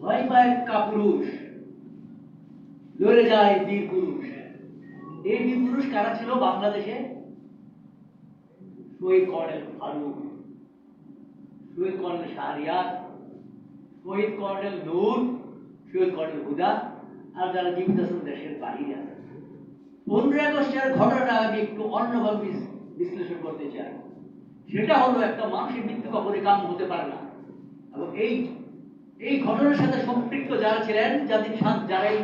ভয় পায় কাপুরুষ। লড়ে যায় বীর পুরুষ। এই বীর পুরুষ কারা ছিল বাংলাদেশে? শহীদ কর্নেল ফারুক শহীদ কর্নেল শাহরিয়ার শহীদ কর্নেল নূর শহীদ কর্নেল হুদা, আর যারা জীবিত আছেন দেশের বাহিরে। আছে পনেরোই আগস্টের ঘটনাটা আমি একটু অন্যভাবে বিশ্লেষণ করতে চাই। সেটা হলো একটা মানুষের মৃত্যু কখনই কাম হতে পারে না। এবং এই এই ঘটনার সাথে সম্পৃক্ত যারা ছিলেন যাদের যারা এই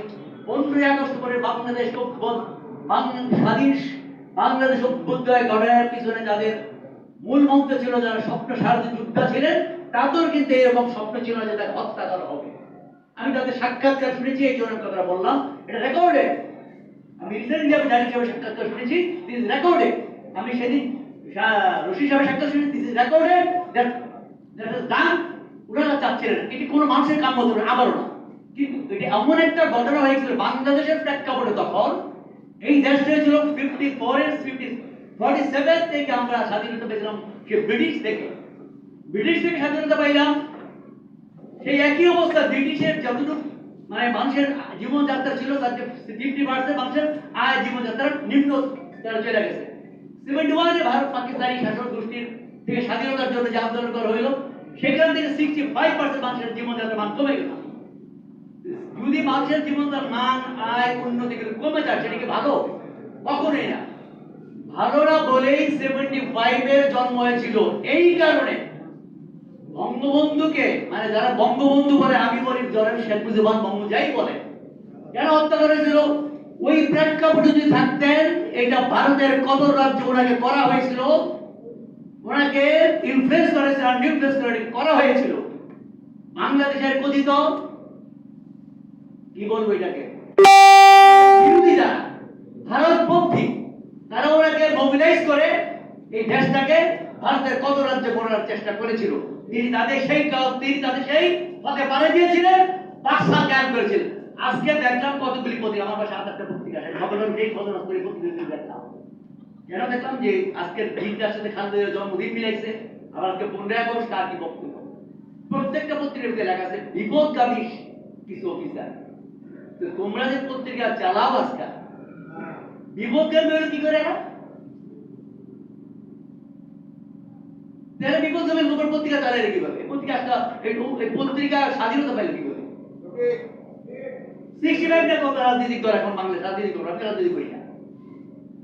পনেরোই আগস্ট করে বাংলাদেশ স্বাধীন, বাংলাদেশ অভ্যুদয় ঘটনার পিছনে যাদের মূল মন্ত্র ছিল যারা স্বপ্ন সারথী যোদ্ধা ছিলেন, তাদের কিন্তু এরকম স্বপ্ন ছিল যে তাকে হত্যা করা হবে। আমি তাদের সাক্ষাৎকার শুনেছি, এই জন্য কথা বললাম। এটা রেকর্ডেড আমি রিসেন্টলি আমি জানি সাহেবের সাক্ষাৎকার শুনেছি। দিস রেকর্ডেড আমি সেদিন রশি সাহেবের সাক্ষাৎ শুনেছি। This recorded that that is done এটি কোনো মানুষের আবারও না। কিন্তু এটি এমন একটা ঘটনা হয়েছিল, বাংলাদেশের প্রেক্ষাপটে তখন। এই দেশটা ছিল ফিফটি ফোর এর ফিফটি ফর্টি সেভেন থেকে আমরা স্বাধীনতা পেয়েছিলাম, সে ব্রিটিশ থেকে। ব্রিটিশ থেকে স্বাধীনতা পাইলাম। সেই একই অবস্থা ব্রিটিশের যতটুকু মানে মানুষের জীবনযাত্রা ছিল, তার ফিফটি পার্সেন্ট মানুষের আয় জীবনযাত্রার নিম্ন স্তরে চলে গেছে। সেভেন্টি ওয়ানে ভারত পাকিস্তানি শাসক গোষ্ঠীর থেকে স্বাধীনতার জন্য যে আন্দোলন করা হইল সেখান থেকে সিক্সটি ফাইভ পার্সেন্ট মানুষের জীবনযাত্রার মান কমে গেল। যদি মানুষের জীবনযাত্রার মান আয় উন্নতি কমে যায়, সেটা কি ভালো? কখনোই না। ভালো না বলেই সেভেন্টি ফাইভের জন্ম হয়েছিল। এই কারণে বঙ্গবন্ধুকে মানে যারা বঙ্গবন্ধু বলে আমি বলি যারা শেখ মুজিবুর বঙ্গ যাই বলে কেন হত্যা করেছিল, ওই প্রেক্ষাপটে যদি থাকতেন, এটা ভারতের কদর রাজ্য ওনাকে করা হয়েছিল। ওনাকে ইনফ্লুয়েন্স করেছে আর ইনফ্লুয়েন্স করে করা হয়েছিল। বাংলাদেশের কথিত, কি বলব এটাকে? ভারত তারা ওনাকে মোবিলাইজ করে এই দেশটাকে ভারতের কত রাজ্যে করার চেষ্টা করেছিল। তিনি তাদের সেই তিনি তাদের সেই পথে পাড়ে দিয়েছিলেন পাঁচটা জ্ঞান করেছিলেন। আজকে দেখলাম কতগুলি পত্রিকা আমার পাশে আট একটা পত্রিকা এই ঘটনা করে পত্রিকা দেখলাম। কেন দেখলাম যে আজকের দিনটার সাথে খালেদের জন্মদিন মিলাইছে আবার আজকে পনেরোই আগস্ট তার কি বক্তব্য? প্রত্যেকটা পত্রিকার ভিতরে লেখা আছে বিপদগামী কিছু অফিসার তো তোমরা যে পত্রিকা চালাও আজকাল বিপদগামী হলে কি করে এরা? তাহলে বিপদগামী লোকের পত্রিকা কীভাবে? পত্রিকা একটা পত্রিকা স্বাধীনতা পাইলে সিক্সটি কত রাজনীতি করে এখন বাংলাদেশ? রাজনীতি করে আমি রাজনীতি করি না।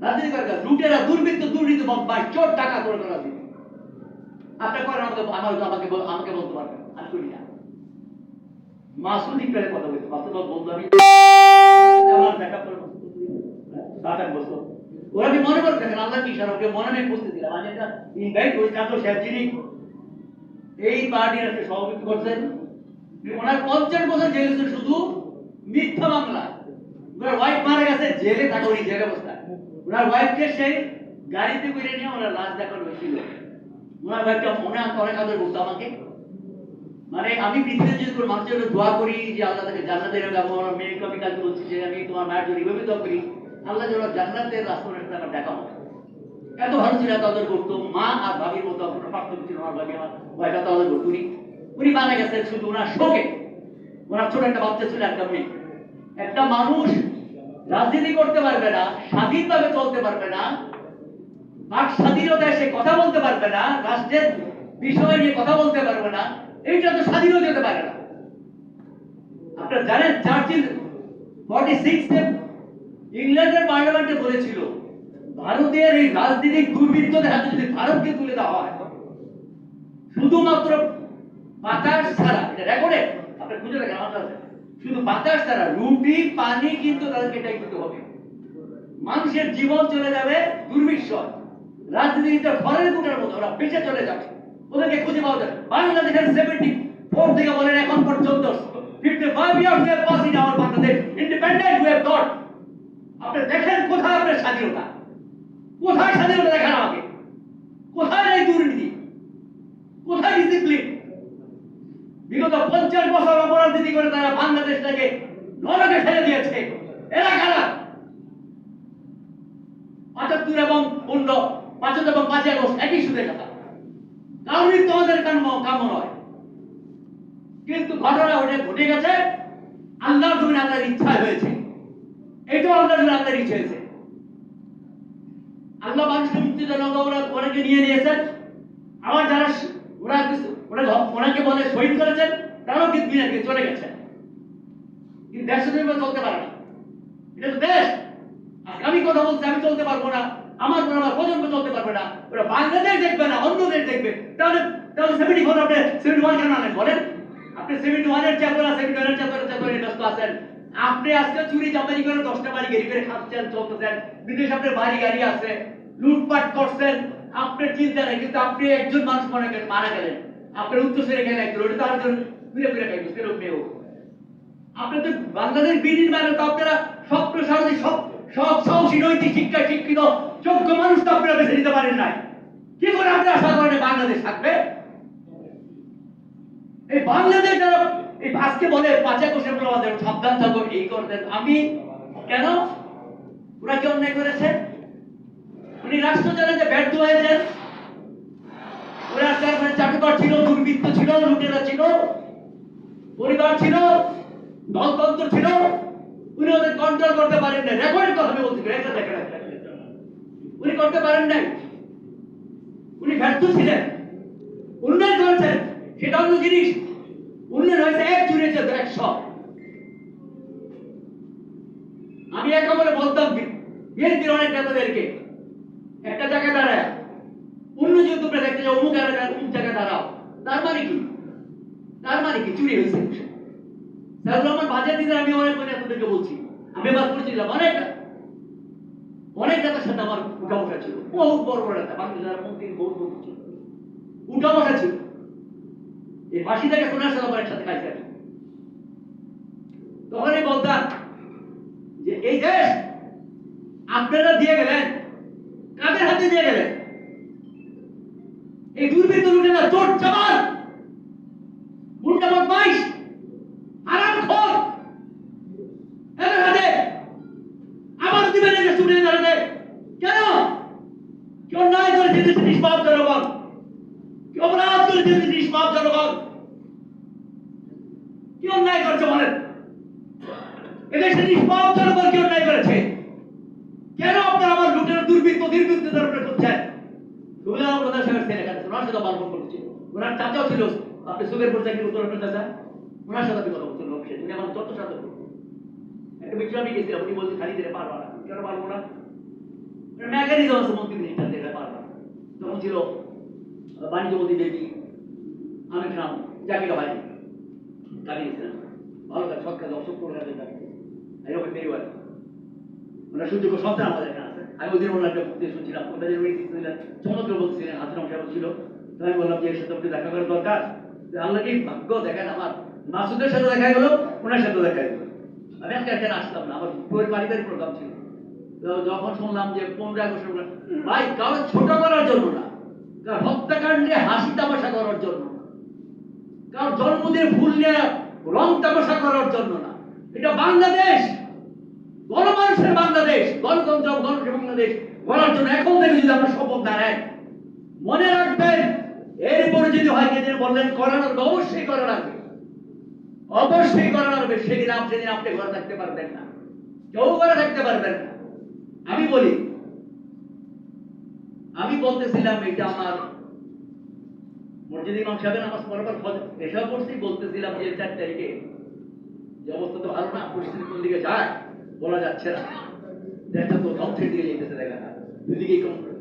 রাজনীতি করে লুটেরা, দুর্বৃত্ত, দুর্নীতি চোর টাকা করে করেন, আমাকে আমার আমাকে আমাকে বলতে পারবেন আমি করি না। পেলে কথা বলতে আমি বছর। ওরা কি মনে করে দেখেন? আল্লাহ কি মনে নেই দিলাম আমি একটা ইনভাইট এই পার্টির একটা সভাপতি করছেন। ওনার পঞ্চাশ বছর জেলে শুধু মিথ্যা মামলা ওনার ওয়াইফ মারা গেছে, জেলে থাকে উনি জেলে অবস্থা ওনার ওয়াইফকে সেই গাড়িতে করে নিয়ে ওনার লাশ দেখানো হয়েছিল। ওনার আছে অনেক আদর করতো আমাকে। মানে আমি যদি মানুষের জন্য দোয়া করি যে আল্লাহ তাকে আমি কাজ যে আমি তোমার মায়ের জন্য করি। আল্লাহ যেন জান্নাতের আমার দেখা হয় এত ভালো ছিল, এত আদর করতো। মা আর ভাবির মতো কোনো পার্থক্য ছিল, আমার ভাবি, আমার আদর উনি উনি মারা গেছেন শুধু ওনার শোকে। ওনার ছোট একটা বাচ্চা ছিল, একটা মেয়ে। একটা মানুষ রাজনীতি করতে পারবে না, স্বাধীনভাবে চলতে পারবে না বাক স্বাধীনতায় সে কথা বলতে পারবে না, রাষ্ট্রের বিষয় নিয়ে কথা বলতে পারবে না, এইটা তো স্বাধীনও যেতে পারে না। আপনারা জানেন চার্চিল ফর্টি সিক্স ইংল্যান্ডের পার্লামেন্টে বলেছিল, ভারতের এই রাজনৈতিক দুর্বৃত্তদের হাতে যদি ভারতকে তুলে দেওয়া হয়, শুধুমাত্র বাতাস ছাড়া এটা রেকর্ডে আপনি খুঁজে দেখেন, আমার কাছে। শুধু বাতাস ছাড়া রুটি, পানি কিন্তু তাদেরকে এটাই করতে হবে। মানুষের জীবন চলে যাবে দুর্বিষয়। রাজনীতিটা ঘরের দুটার মতো, ওরা বেঁচে চলে যাবে। ওদেরকে খুঁজে পাওয়া যাবে। বাংলাদেশের সেভেন্টি ফোর থেকে বলেন এখন পর্যন্ত fifty five years have pass our Bangladesh independent we have আপনি দেখেন কোথায় আপনার স্বাধীনতা? কোথায় স্বাধীনতা দেখান আমাকে কোথায় এই দুর্নীতি কোথায় ডিসিপ্লিন বিগত বছর অপরাধনীতি করে তারা বাংলাদেশটাকে নরকে ফেলে দিয়েছে। এরা কারা? পঁচাত্তর এবং পনেরো পঁচাত্তর এবং পাঁচই আগস্ট একই সুদের কথা। কারণই তোমাদের কাম্য কাম্য নয়। কিন্তু ঘটনা ওটা ঘটে গেছে। আল্লাহর জমিন আল্লাহর ইচ্ছা হয়েছে। এটাও আল্লাহ জমিন আল্লাহর ইচ্ছা হয়েছে। আল্লাহ মানুষকে মুক্তি দেন ওরা ওনাকে নিয়ে নিয়েছেন। আমার যারা ওরা ওনাকে বলে শহীদ করেছেন। তারাও কিন্তু দুনিয়া থেকে চলে গেছেন কিন্তু দেশ তো চলতে পারে না। এটা তো দেশ। আমি কথা বলছি, আমি চলতে পারব না। আমার পর আমার প্রজন্ম চলতে পারবে না। ওরা বাংলাদেশ দেখবে না, অন্য দেশ দেখবে। তাহলে তাহলে সেভেন্টি ফোর আপনি সেভেন্টি ওয়ান কেন আনেন বলেন? আপনি সেভেন্টি ওয়ানের চ্যাপ্টার সেভেন্টি ওয়ানের চ্যাপ্টার চ্যাপ্টারে ব্যস্ত আছেন। আপনি আজকে চুরি চামারি করে দশটা বাড়ি গেরি করে খাচ্ছেন, চলতেছেন। বিদেশে আপনার বাড়ি গাড়ি আছে, লুটপাট করছেন। আপনার চিন্তা নেই, কিন্তু আপনি একজন মানুষ মনে করেন, মারা গেলেন। আপনার উত্তরসূরি খেলে একজন ওটা তো আরেকজন ঘুরে ঘুরে খাইবে সেরকম মেয়েও আপনাদের বাংলাদেশ বিনির্মাণে তো আপনারা স্বপ্ন সারথী সব সব সাহসী নৈতিক শিক্ষায় শিক্ষিত, যোগ্য মানুষ তো আপনারা বেছে নিতে পারেন নাই। কি করে আপনি আশা করেন বাংলাদেশ থাকবে? এই বাংলাদেশ যারা, এই আজকে বলে পাঁচা কোষের প্রবাদের সাবধান থাকো, এই করতেন। আমি কেন? ওরা কি অন্যায় করেছে? উনি রাষ্ট্র চালাতে ব্যর্থ হয়েছেন। ওরা চাটুকর ছিল, দুর্বৃত্ত ছিল, লুটেরা ছিল। পরিবার ছিল, দলতন্ত্র ছিল, উনি ওদের কন্ট্রোল করতে পারেন না রেকর্ডের কথা আমি বলছি উনি করতে পারেন নাই। উনি ব্যর্থ ছিলেন। উন্নয়ন করেছেন, সেটা অন্য জিনিস। উন্নয়ন হয়েছে এক জুড়েছে একশো আমি একেবারে বলতাম বিএনপির অনেক নেতাদেরকে একটা জায়গায় দাঁড়ায় অন্য যে তোমরা দেখতে যাও অমুক এলাকায় অমুক জায়গায় দাঁড়াও তার মানে কি তার মানে কি চুরি হয়েছে সাইদুর রহমান আমি অনেক অনেক আপনাদেরকে বলছি। আমি এবার করেছিলাম অনেক অনেক নেতার সাথে আমার উঠা বসা ছিল। বহুত বড় বড় নেতা। বাংলাদেশের মন্ত্রী বহুত বহুত ছিল। উঠা বসা ছিল। এই ফাঁসি থেকে সোনার সাথে আমার একসাথে খাইছে আমি। তখনই বলতাম যে, এই দেশ আপনারা দিয়ে গেলেন। কাদের হাতে দিয়ে গেলেন? এই দুর্বৃত্ত লুটেরা চোর চামার গুন্ডা বদমাইশ আরাম খোর এদের হাতে আবার দিবেন এই স্টুডেন্ট হাতে কেন কি অন্যায় করেছে দেশে নিষ্পাপ জনগণ কি খালি দিলে পারবা না। মেকানিজম আছে মন্ত্রী ছিল আহ, বাণিজ্যমন্ত্রী দেবী। আমি জাকিরা ভাই। ভালো কাজ, সৎ কাজ অসুখ করে কাজে এরকম সন্তান আমাদের আমি ওদের ওনার একটা মুক্তি শুনছিলাম। ওনাদের উনি দিচ্ছিলেন চমৎকার বলছিলেন ছিল। আমি বললাম যে এর সাথে দেখা করার দরকার। আল্লাহ কি ভাগ্য দেখেন আমার? মাসুদের সাথে দেখা গেল ওনার সাথে দেখা গেল আমি আজকে এখানে আসতাম না, আমার পুরো পারিবারিক প্রোগ্রাম ছিল। যখন শুনলাম যে পনেরো ভাই, কারও ছোট করার জন্য না। হত্যাকাণ্ডে হাসি তামাশা করার জন্য জন্মদিনে ভুল নিয়ে রং তামাশা করার জন্য না। এটা বাংলাদেশ, গণমানুষের বাংলাদেশ, গণতন্ত্র গণতন্ত্র বাংলাদেশ করার জন্য এখন থেকে যদি আমরা শপথ নেন মনে রাখবেন, এরপরে যদি হয়, যেদিন বললেন করানোর অবশ্যই করা লাগবে। অবশ্যই করা লাগবে, সেদিন আপনি সেদিন আপনি ঘরে থাকতে পারবেন না। কেউ ঘরে থাকতে পারবেন না। আমি বলি, আমি বলতেছিলাম এটা আমার মসজিদ ইমাম সাহেবের নামাজ পড়াবার ফজ- এসব করছি বলতেছিলাম যে চার তারিখে যে অবস্থা তো ভালো না, পরিস্থিতি কোন দিকে যায় বলা যাচ্ছে না। দেখা তো ধ্বংসের দিকে যেতেছে, দেখা না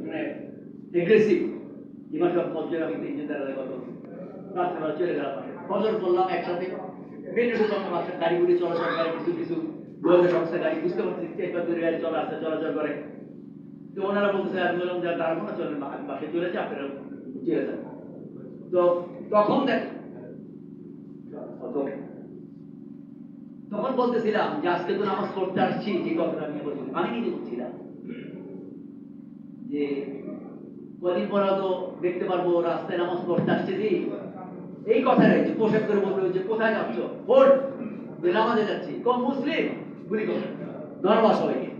মানে এগ্রেসিভ ইমাম সাহেব আমি রাত্রেবেলা চলে গেলাম করলাম একসাথে। বেরিয়ে ঢুকলাম বাসার গাড়িগুলি চলাচল করে কিছু কিছু গোয়েন্দা সংস্থা গাড়ি বুঝতে পারছি একবার দূরে গাড়ি চলা আসছে, চলাচল করে। তো ওনারা বলতেছে আমি বললাম যে দাঁড়াবো না, চলেন বাসে চলে যাই, আপনারা চলে যান। তো তখন দেখ তখন বলতেছিলাম যে আজকে তো নামাজ পড়তে আসছি যে কথাটা আমি বলছি। আমি নিজে বলছিলাম যে কদিন পর তো দেখতে পারব রাস্তায় নামাজ পড়তে আসছে যে এই কথাটাই যে পোশাক করে বলবে যে কোথায় যাচ্ছ? ভোট নামাজে যাচ্ছি। কম মুসলিম? গুলি কর। ধন্যবাদ সবাইকে।